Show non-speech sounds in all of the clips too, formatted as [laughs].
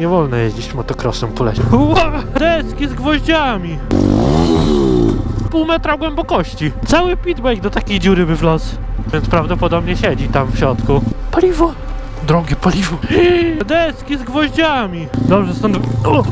Nie wolno jeździć motocrossem po lesie. Deski z gwoździami! Pół metra głębokości. Cały pitbike do takiej dziury by wlazł. Więc prawdopodobnie siedzi tam w środku. Paliwo! Drogie paliwo. [gasps] Deski z gwoździami. Dobrze, stąd... O!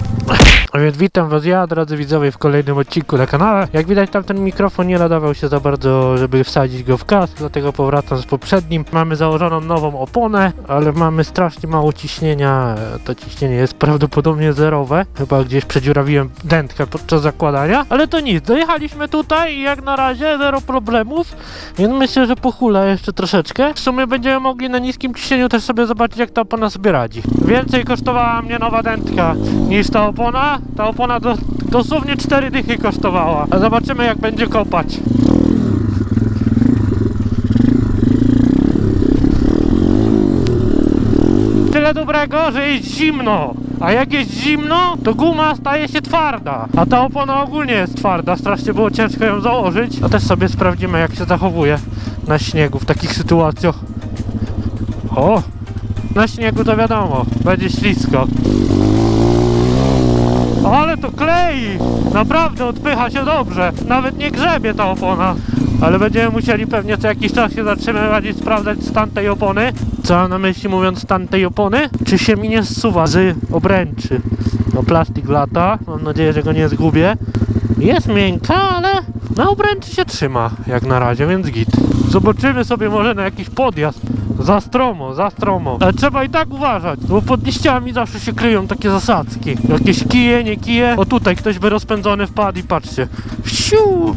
A więc witam was ja, drodzy widzowie, w kolejnym odcinku na kanale. Jak widać, tamten mikrofon nie nadawał się za bardzo, żeby wsadzić go w kas, dlatego powracam z poprzednim. Mamy założoną nową oponę, ale mamy strasznie mało ciśnienia. To ciśnienie jest prawdopodobnie zerowe. Chyba gdzieś przedziurawiłem dętkę podczas zakładania, ale to nic. Dojechaliśmy tutaj i jak na razie zero problemów, więc myślę, że pochula jeszcze troszeczkę. W sumie będziemy mogli na niskim ciśnieniu też sobie zobaczyć, jak ta opona sobie radzi. Więcej kosztowała mnie nowa dętka niż ta opona. Ta opona do, dosłownie 4 dychy kosztowała. A zobaczymy, jak będzie kopać. Tyle dobrego, że jest zimno. A jak jest zimno, to guma staje się twarda. A ta opona ogólnie jest twarda. Strasznie było ciężko ją założyć. A też sobie sprawdzimy, jak się zachowuje na śniegu w takich sytuacjach. O! Na śniegu to wiadomo, będzie ślisko. Ale to klei! Naprawdę odpycha się dobrze. Nawet nie grzebie ta opona. Ale będziemy musieli pewnie co jakiś czas się zatrzymywać i sprawdzać stan tej opony. Co mam na myśli mówiąc stan tej opony? Czy się mi nie zsuwa z obręczy? No plastik lata, mam nadzieję, że go nie zgubię. Jest miękka, ale na obręczy się trzyma jak na razie, więc git. Zobaczymy sobie może na jakiś podjazd. Za stromo, za stromo. Ale trzeba i tak uważać, bo pod liściami zawsze się kryją takie zasadzki. Jakieś kije, nie kije. O tutaj ktoś by rozpędzony wpadł i patrzcie. Siu!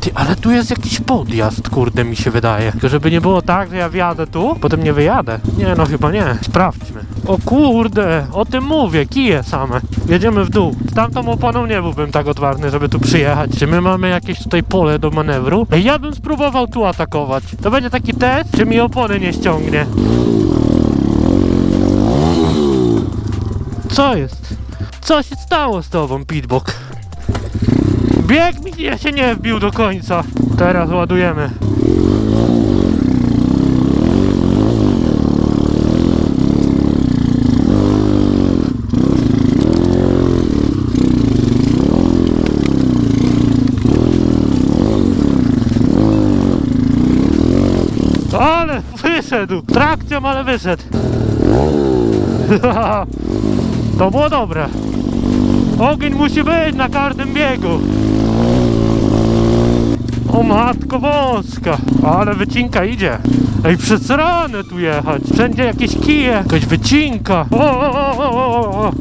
Ty, ale tu jest jakiś podjazd, kurde mi się wydaje. Tylko żeby nie było tak, że ja wjadę tu, potem nie wyjadę. Nie, no chyba nie. Sprawdźmy. O kurde, o tym mówię, kije same. Jedziemy w dół. Z tamtą oponą nie byłbym tak odważny, żeby tu przyjechać. Czy my mamy jakieś tutaj pole do manewru? Ej, ja bym spróbował tu atakować. To będzie taki test, czy mi opony nie ściągnie. Co jest? Co się stało z tobą, Pitbock? Bieg mi nie- się nie wbił do końca. Teraz ładujemy. Ale wyszedł! Trakcją, ale wyszedł. [laughs] To było dobre. Ogień musi być na każdym biegu. O matko boska, ale wycinka idzie. Ej, przez ranę tu jechać. Wszędzie jakieś kije, jakaś wycinka. O, o, o, o.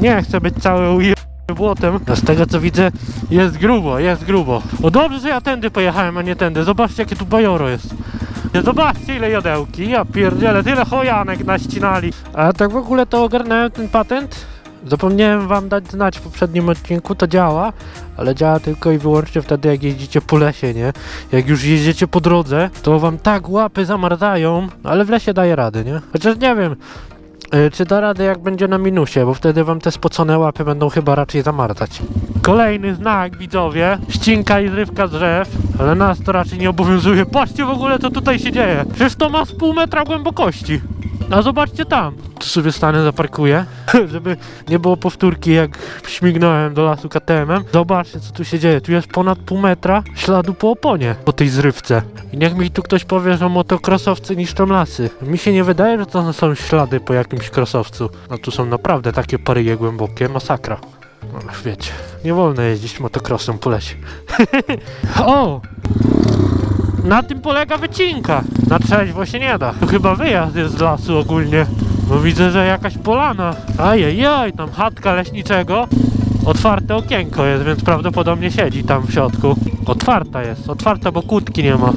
Nie chcę być cały uje błotem. Z tego co widzę jest grubo, jest grubo. O dobrze, że ja tędy pojechałem, a nie tędy. Zobaczcie jakie tu bajoro jest. Nie, Zobaczcie ile jodełki, ja pierdzielę, tyle chojanek naścinali. A tak w ogóle to ogarnąłem ten patent. Zapomniałem wam dać znać w poprzednim odcinku, to działa, ale działa tylko i wyłącznie wtedy jak jeździcie po lesie, nie? Jak już jeździcie po drodze, to wam tak łapy zamarzają, ale w lesie daje rady, nie? Chociaż nie wiem, czy da radę jak będzie na minusie, bo wtedy wam te spocone łapy będą chyba raczej zamarzać. Kolejny znak, widzowie. Ścinka i zrywka drzew, ale nas to raczej nie obowiązuje. Patrzcie w ogóle, co tutaj się dzieje. Przecież to ma z pół metra głębokości. A zobaczcie tam. Tu sobie stanę, zaparkuję, [laughs] żeby nie było powtórki, jak śmignąłem do lasu KTM-em. Zobaczcie, co tu się dzieje. Tu jest ponad pół metra śladu po oponie, po tej zrywce. I niech mi tu ktoś powie, że motocrossowcy niszczą lasy. Mi się nie wydaje, że to są ślady po jakimś krosowcu. No tu są naprawdę takie paryje głębokie, masakra. No, wiecie, nie wolno jeździć motocrossem po lesie. [laughs] o! Na tym polega wycinka. Na trzeźwo się nie da. Tu chyba wyjazd jest z lasu ogólnie. Bo widzę, że jakaś polana. Ajajaj, tam chatka leśniczego. Otwarte okienko jest, więc prawdopodobnie siedzi tam w środku. Otwarta jest, otwarta, bo kłódki nie ma.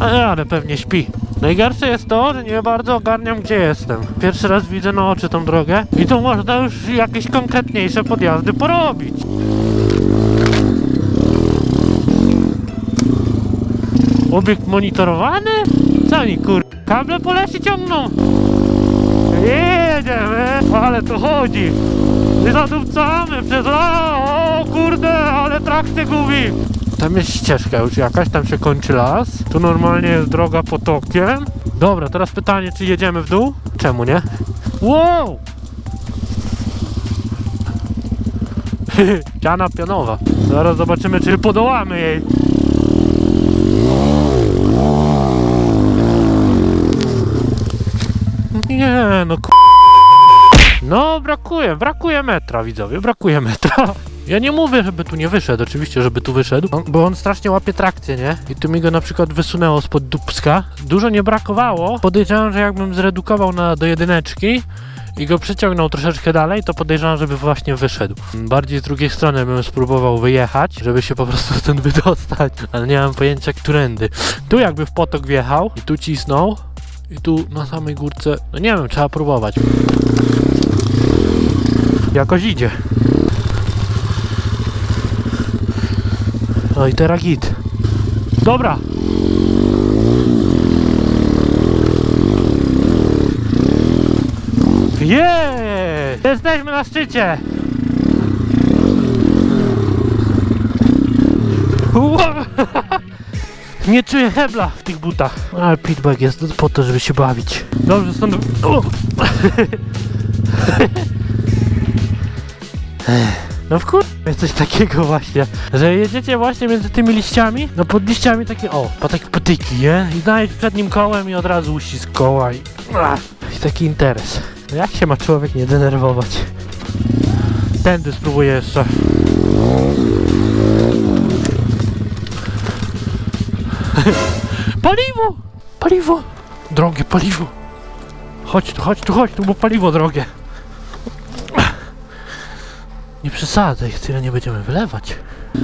Ale pewnie śpi. Najgorsze jest to, że nie bardzo ogarniam gdzie jestem. Pierwszy raz widzę na oczy tą drogę i tu można już jakieś konkretniejsze podjazdy porobić. Obiekt monitorowany? Co oni kur... Kable po lesie ciągną? Jedziemy, ale to chodzi. I zadupcamy przez la... O kurde, ale trakcję gubi. Tam jest ścieżka już jakaś, tam się kończy las. Tu normalnie jest droga potokiem. Dobra, teraz pytanie, czy jedziemy w dół? Czemu nie? Wow! [laughs] Ściana pionowa. Zaraz zobaczymy, czy podołamy jej. Nie, no k... No, brakuje, brakuje metra, widzowie, brakuje metra. Ja nie mówię, żeby tu nie wyszedł, oczywiście, żeby tu wyszedł, on- bo on strasznie łapie trakcję, nie? I tu mi go na przykład wysunęło spod dupska. Dużo nie brakowało. Podejrzewam, że jakbym zredukował na, do jedyneczki i go przyciągnął troszeczkę dalej, to podejrzewam, żeby właśnie wyszedł. Bardziej z drugiej strony bym spróbował wyjechać, żeby się po prostu stąd [laughs] wydostać, ale nie mam pojęcia, którędy. Tu jakby w potok wjechał i tu cisnął, i tu na samej górce, no nie wiem, trzeba próbować. Jakoś idzie. No i teraz git. Dobra. Jest! Jesteśmy na szczycie! Ło! Nie czuję hebla w tych butach. Ale pitback jest po to, żeby się bawić. Dobrze, stąd... No w kur... jest coś takiego właśnie, że jedziecie właśnie między tymi liściami, no pod liściami takie, o, po takie potyki, nie? I dajesz przed nim kołem i od razu uścisk koła i... I taki interes. No jak się ma człowiek nie denerwować? Tędy spróbuję jeszcze. Paliwo! Paliwo! Drogie paliwo! Chodź tu, chodź tu, chodź tu, bo paliwo drogie. Nie przesadzaj, tyle nie będziemy wylewać.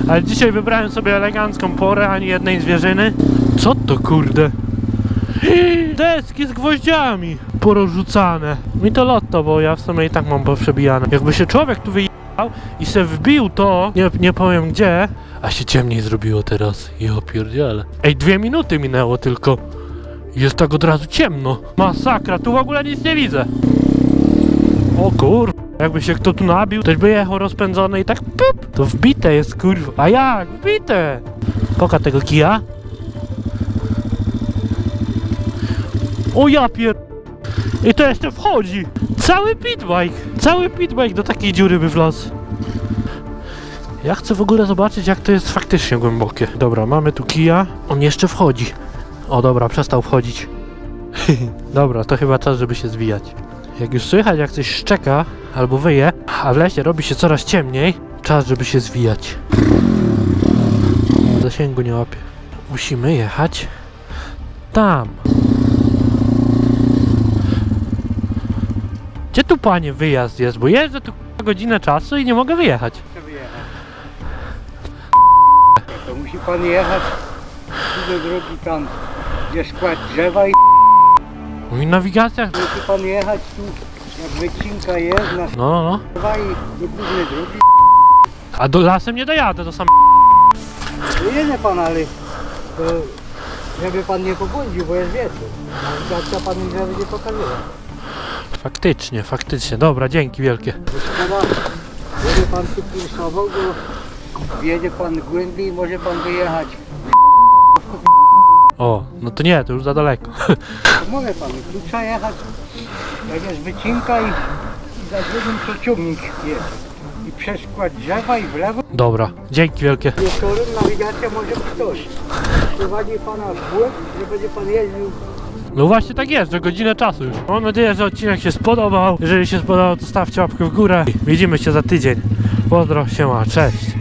Ale dzisiaj wybrałem sobie elegancką porę, ani jednej zwierzyny. Co to kurde? Deski z gwoździami porozrzucane. Mi to lotto, bo ja w sumie i tak mam przebijane. Jakby się człowiek tu wyjechał i se wbił to, nie, nie powiem gdzie, a się ciemniej zrobiło teraz. Ja pierdziele. Ej, dwie minuty minęło tylko. Jest tak od razu ciemno. Masakra, tu w ogóle nic nie widzę. O kur... Jakby się kto tu nabił, ktoś by jechał rozpędzony i tak pup, to wbite jest kurwa. A jak? Wbite! Poka tego kija. O ja pier... I to jeszcze wchodzi. Cały pitbike. Cały pitbike do takiej dziury by wlazł. Ja chcę w ogóle zobaczyć jak to jest faktycznie głębokie. Dobra, mamy tu kija. On jeszcze wchodzi. O dobra, przestał wchodzić. [laughs] dobra, to chyba czas, żeby się zwijać. Jak już słychać jak coś szczeka albo wyje, a w lesie robi się coraz ciemniej, czas, żeby się zwijać. Zasięgu nie łapie. Musimy jechać tam. Gdzie tu panie wyjazd jest? Bo jeżdżę tu godzinę czasu i nie mogę wyjechać. Wyjechać. To musi pan jechać tu do drogi tam, gdzie skład drzewa i Mój nawigacja. musi pan jechać tu, jak wycinka jest na No, no, no. drzewa i do głównej drogi. A do lasem nie dojadę, to sam. No jedzie pan, ale to żeby pan nie pobłądził, bo jest wieczór. Nawigacja pan mi będzie pokazała. Faktycznie, faktycznie. Dobra, dzięki wielkie. Żeby pan tu kursował, bo wjedzie pan głębiej, może pan wyjechać. O, no to nie, to już za daleko. To mówię panu, tu trzeba jechać, jest wycinka i, i za drugim to ciągnik jest. I przez skład drzewa i w lewo. Dobra, dzięki wielkie. Wieczorem nawigacja może być ktoś. Prowadzi pana w błąd, że będzie pan jeździł. No właśnie tak jest, że godzinę czasu już. Mam nadzieję, że odcinek się spodobał. Jeżeli się spodobał, to stawcie łapkę w górę. Widzimy się za tydzień. Pozdro, siema, cześć.